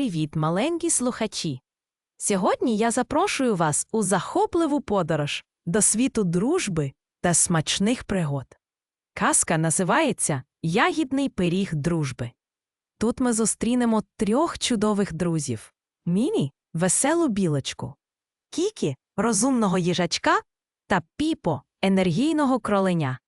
Привіт, маленькі слухачі! Сьогодні я запрошую вас у захопливу подорож до світу дружби та смачних пригод. Казка називається Ягідний пиріг дружби. Тут ми зустрінемо трьох чудових друзів: Міні веселу білочку, Кікі розумного їжачка та Піпо енергійного кроленя.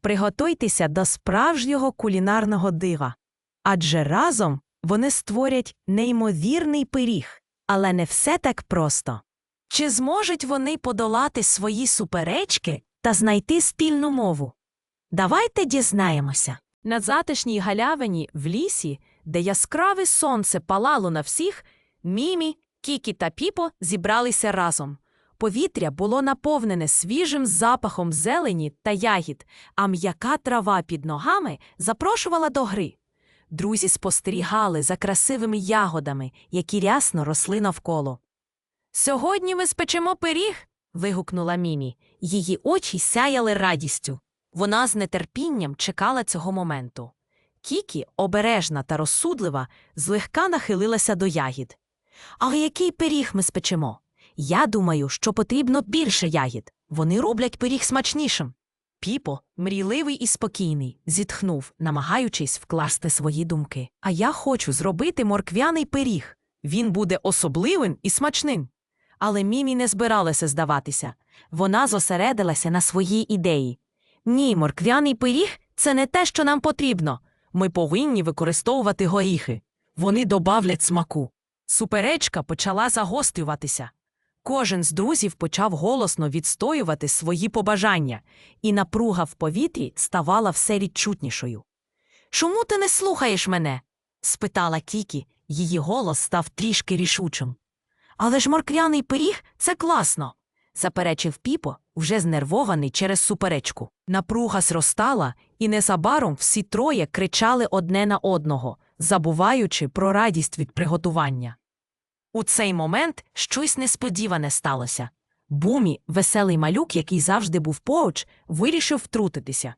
Приготуйтеся до справжнього кулінарного дива, адже разом вони створять неймовірний пиріг, але не все так просто. Чи зможуть вони подолати свої суперечки та знайти спільну мову? Давайте дізнаємося. На затишній галявині в лісі, де яскраве сонце палало на всіх, Мімі, Кікі та Піпо зібралися разом. Повітря було наповнене свіжим запахом зелені та ягід, а м'яка трава під ногами запрошувала до гри. Друзі спостерігали за красивими ягодами, які рясно росли навколо. Сьогодні ми спечемо пиріг. вигукнула Мімі. Її очі сяяли радістю. Вона з нетерпінням чекала цього моменту. Кікі, обережна та розсудлива, злегка нахилилася до ягід. Але який пиріг ми спечемо? Я думаю, що потрібно більше ягід. Вони роблять пиріг смачнішим. Піпо, мрійливий і спокійний, зітхнув, намагаючись вкласти свої думки. А я хочу зробити морквяний пиріг. Він буде особливим і смачним. Але Мімі не збиралася здаватися. Вона зосередилася на своїй ідеї. Ні, морквяний пиріг це не те, що нам потрібно. Ми повинні використовувати горіхи. Вони добавлять смаку. Суперечка почала загострюватися. Кожен з друзів почав голосно відстоювати свої побажання, і напруга в повітрі ставала все рідчутнішою. Чому ти не слухаєш мене? спитала Кікі, її голос став трішки рішучим. Але ж морквяний пиріг це класно, заперечив Піпо, вже знервований через суперечку. Напруга зростала, і незабаром всі троє кричали одне на одного, забуваючи про радість від приготування. У цей момент щось несподіване сталося. Бумі, веселий малюк, який завжди був поруч, вирішив втрутитися.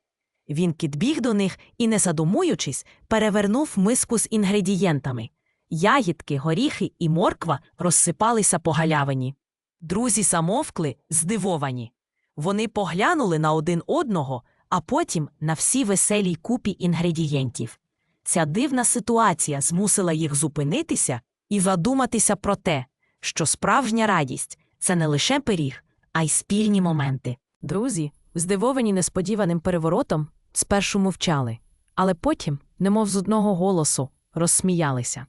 Він підбіг до них і, не задумуючись, перевернув миску з інгредієнтами. Ягідки, горіхи і морква розсипалися по галявині. Друзі замовкли, здивовані. Вони поглянули на один одного, а потім на всі веселій купі інгредієнтів. Ця дивна ситуація змусила їх зупинитися і задуматися про те, що справжня радість це не лише пиріг, а й спільні моменти. Друзі, здивовані несподіваним переворотом, спершу мовчали, але потім, немов з одного голосу, розсміялися.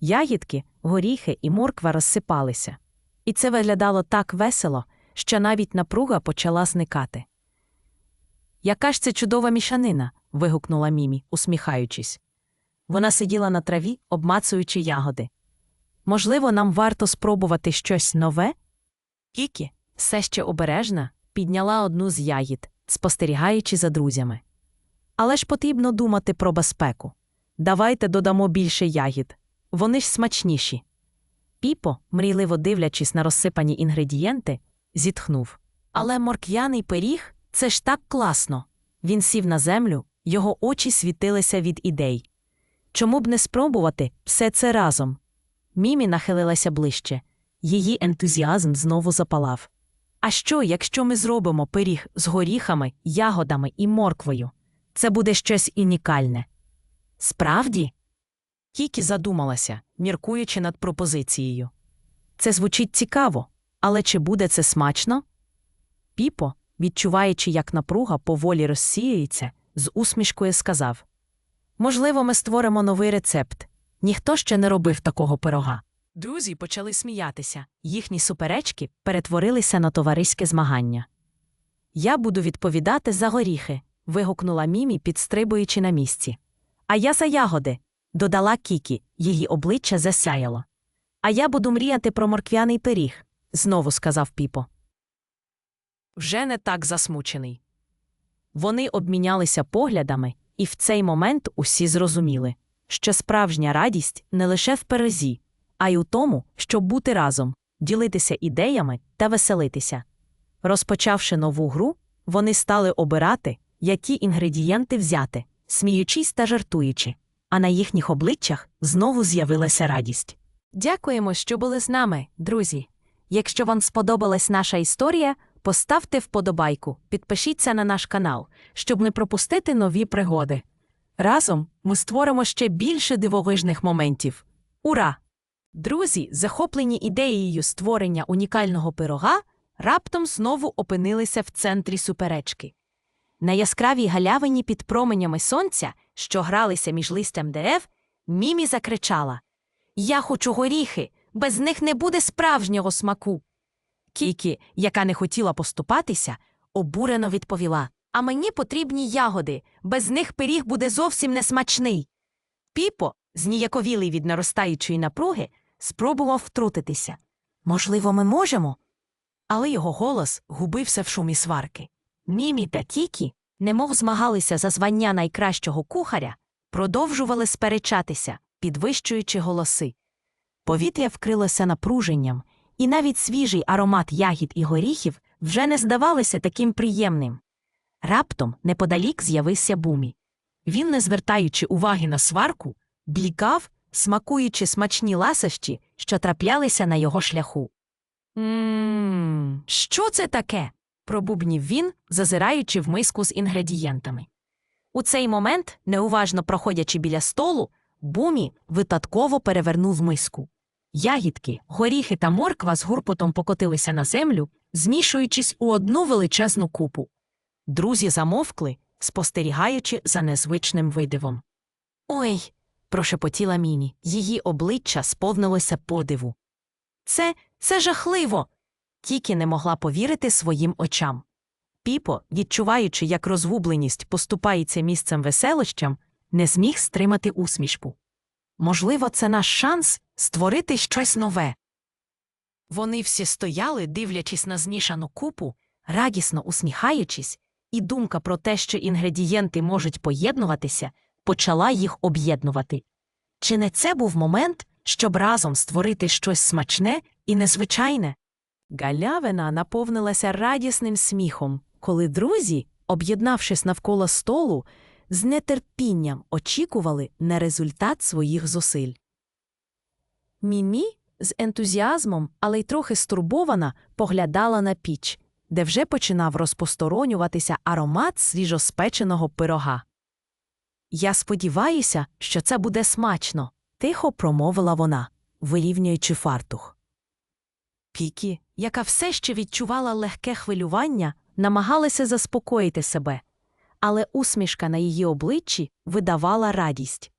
Ягідки, горіхи і морква розсипалися. І це виглядало так весело, що навіть напруга почала зникати. Яка ж це чудова мішанина? вигукнула Мімі, усміхаючись. Вона сиділа на траві, обмацуючи ягоди. Можливо, нам варто спробувати щось нове? Кікі, все ще обережна, підняла одну з ягід, спостерігаючи за друзями. Але ж потрібно думати про безпеку. Давайте додамо більше ягід. Вони ж смачніші. Піпо, мрійливо дивлячись на розсипані інгредієнти, зітхнув. Але морк'яний пиріг це ж так класно. Він сів на землю, його очі світилися від ідей. Чому б не спробувати все це разом? Мімі нахилилася ближче. Її ентузіазм знову запалав. А що, якщо ми зробимо пиріг з горіхами, ягодами і морквою? Це буде щось унікальне. Справді? Кікі задумалася, міркуючи над пропозицією. Це звучить цікаво, але чи буде це смачно? Піпо, відчуваючи, як напруга поволі розсіюється, з усмішкою сказав Можливо, ми створимо новий рецепт. Ніхто ще не робив такого пирога. Друзі почали сміятися, їхні суперечки перетворилися на товариське змагання. Я буду відповідати за горіхи. вигукнула Мімі, підстрибуючи на місці. А я за ягоди, додала Кікі, її обличчя засяяло. А я буду мріяти про морквяний пиріг, знову сказав Піпо. Вже не так засмучений. Вони обмінялися поглядами, і в цей момент усі зрозуміли, що справжня радість не лише в перезі, а й у тому, щоб бути разом, ділитися ідеями та веселитися. Розпочавши нову гру, вони стали обирати, які інгредієнти взяти, сміючись та жартуючи. а на їхніх обличчях знову з'явилася радість. Дякуємо, що були з нами, друзі. Якщо вам сподобалась наша історія, поставте вподобайку, підпишіться на наш канал, щоб не пропустити нові пригоди. Разом ми створимо ще більше дивовижних моментів. Ура! Друзі, захоплені ідеєю створення унікального пирога, раптом знову опинилися в центрі суперечки. На яскравій галявині під променями сонця, що гралися між листям дерев, Мімі закричала Я хочу горіхи, без них не буде справжнього смаку. Кікі, яка не хотіла поступатися, обурено відповіла А мені потрібні ягоди, без них пиріг буде зовсім несмачний. Піпо, зніяковілий від наростаючої напруги, спробував втрутитися. Можливо, ми можемо? Але його голос губився в шумі сварки. Мімі та Кікі, немов змагалися за звання найкращого кухаря, продовжували сперечатися, підвищуючи голоси. Повітря вкрилося напруженням, і навіть свіжий аромат ягід і горіхів вже не здавалося таким приємним. Раптом неподалік з'явився бумі. Він, не звертаючи уваги на сварку, блікав, смакуючи смачні ласощі, що траплялися на його шляху. Мм, що це таке? пробубнів він, зазираючи в миску з інгредієнтами. У цей момент, неуважно проходячи біля столу, Бумі випадково перевернув миску. Ягідки, горіхи та морква з гурпотом покотилися на землю, змішуючись у одну величезну купу. Друзі замовкли, спостерігаючи за незвичним видивом. Ой. прошепотіла Міні. Її обличчя сповнилося подиву. Це це жахливо. Тікі не могла повірити своїм очам. Піпо, відчуваючи, як розгубленість поступається місцем веселощам, не зміг стримати усмішку. Можливо, це наш шанс створити щось нове. Вони всі стояли, дивлячись на змішану купу, радісно усміхаючись, і думка про те, що інгредієнти можуть поєднуватися, почала їх об'єднувати. Чи не це був момент, щоб разом створити щось смачне і незвичайне? Галявина наповнилася радісним сміхом, коли друзі, об'єднавшись навколо столу, з нетерпінням очікували на результат своїх зусиль. Мімі з ентузіазмом, але й трохи стурбована, поглядала на піч, де вже починав розпосторонюватися аромат свіжоспеченого пирога. Я сподіваюся, що це буде смачно, тихо промовила вона, вирівнюючи фартух. Пікі, яка все ще відчувала легке хвилювання, намагалася заспокоїти себе, але усмішка на її обличчі видавала радість.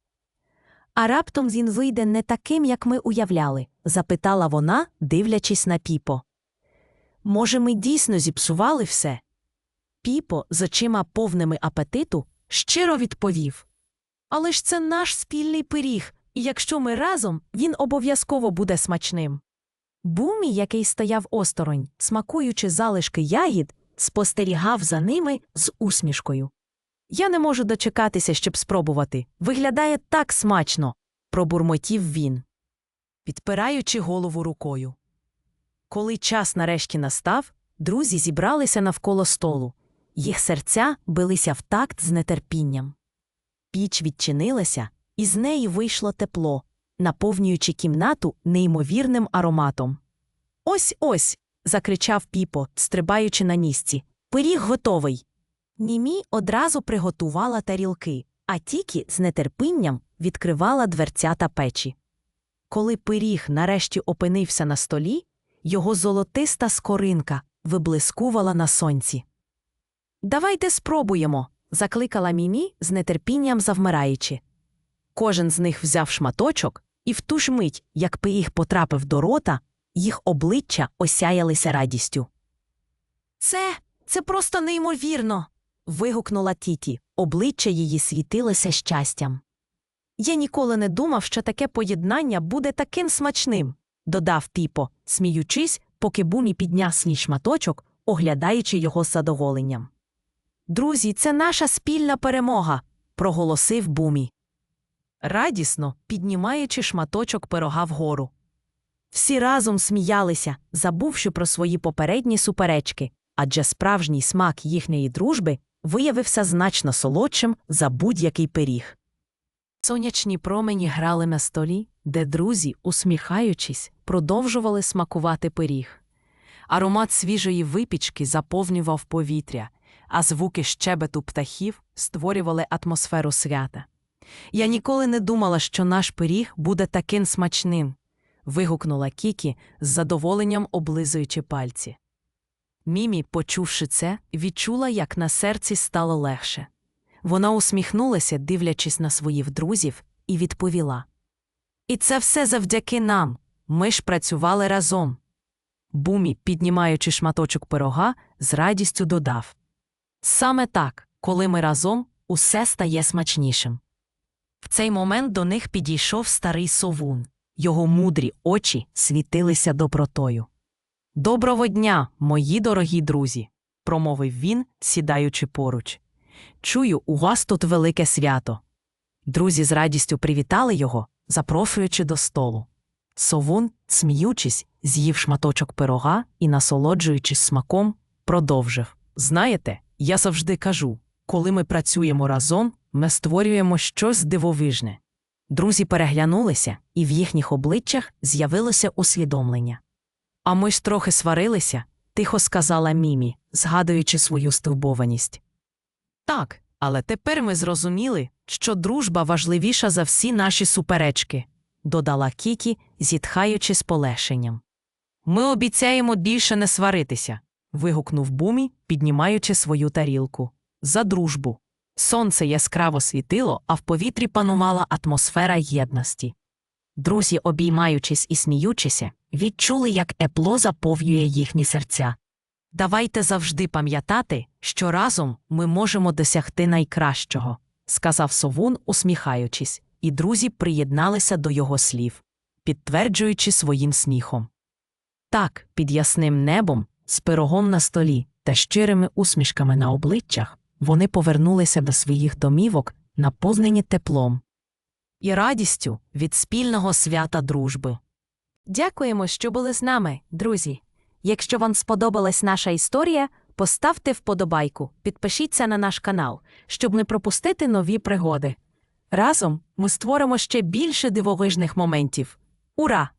А раптом він вийде не таким, як ми уявляли? запитала вона, дивлячись на піпо. Може, ми дійсно зіпсували все? Піпо, з очима повними апетиту, щиро відповів. Але ж це наш спільний пиріг, і якщо ми разом, він обов'язково буде смачним. Бумі, який стояв осторонь, смакуючи залишки ягід, спостерігав за ними з усмішкою. Я не можу дочекатися, щоб спробувати. Виглядає так смачно, пробурмотів він, підпираючи голову рукою. Коли час нарешті настав, друзі зібралися навколо столу. Їх серця билися в такт з нетерпінням. Піч відчинилася, і з неї вийшло тепло, наповнюючи кімнату неймовірним ароматом. Ось ось. закричав піпо, стрибаючи на місці. Пиріг готовий. Німі одразу приготувала тарілки, а Тікі з нетерпінням відкривала дверцята печі. Коли пиріг нарешті опинився на столі, його золотиста скоринка виблискувала на сонці. Давайте спробуємо, закликала Мімі з нетерпінням завмираючи. Кожен з них взяв шматочок, і в ту ж мить, як пиріг потрапив до рота, їх обличчя осяялися радістю. Це, це просто неймовірно. вигукнула Тіті, обличчя її світилося щастям. Я ніколи не думав, що таке поєднання буде таким смачним, додав Піпо, сміючись, поки Бумі підняв свій шматочок, оглядаючи його з задоволенням. Друзі, це наша спільна перемога, проголосив Бумі. Радісно піднімаючи шматочок пирога вгору. Всі разом сміялися, забувши про свої попередні суперечки, адже справжній смак їхньої дружби виявився значно солодшим за будь-який пиріг. Сонячні промені грали на столі, де друзі, усміхаючись, продовжували смакувати пиріг. Аромат свіжої випічки заповнював повітря, а звуки щебету птахів створювали атмосферу свята. Я ніколи не думала, що наш пиріг буде таким смачним. вигукнула Кікі, з задоволенням облизуючи пальці. Мімі, почувши це, відчула, як на серці стало легше. Вона усміхнулася, дивлячись на своїх друзів, і відповіла: І це все завдяки нам. Ми ж працювали разом. Бумі, піднімаючи шматочок пирога, з радістю додав: Саме так, коли ми разом, усе стає смачнішим. В цей момент до них підійшов старий совун. Його мудрі очі світилися добротою. Доброго дня, мої дорогі друзі, промовив він, сідаючи поруч. Чую, у вас тут велике свято. Друзі з радістю привітали його, запрошуючи до столу. Совун, сміючись, з'їв шматочок пирога і, насолоджуючись смаком, продовжив. Знаєте, я завжди кажу, коли ми працюємо разом, ми створюємо щось дивовижне. Друзі переглянулися, і в їхніх обличчях з'явилося усвідомлення. А ми ж трохи сварилися, тихо сказала Мімі, згадуючи свою стурбованість. Так, але тепер ми зрозуміли, що дружба важливіша за всі наші суперечки, додала Кікі, зітхаючи з полегшенням. Ми обіцяємо більше не сваритися. вигукнув Бумі, піднімаючи свою тарілку. За дружбу. Сонце яскраво світило, а в повітрі панувала атмосфера єдності. Друзі, обіймаючись і сміючися, відчули, як тепло заповнює їхні серця. Давайте завжди пам'ятати, що разом ми можемо досягти найкращого, сказав совун, усміхаючись, і друзі приєдналися до його слів, підтверджуючи своїм сміхом. Так, під ясним небом, з пирогом на столі та щирими усмішками на обличчях, вони повернулися до своїх домівок, наповнені теплом і радістю від спільного свята дружби. Дякуємо, що були з нами, друзі. Якщо вам сподобалась наша історія, поставте вподобайку, підпишіться на наш канал, щоб не пропустити нові пригоди. Разом ми створимо ще більше дивовижних моментів. Ура!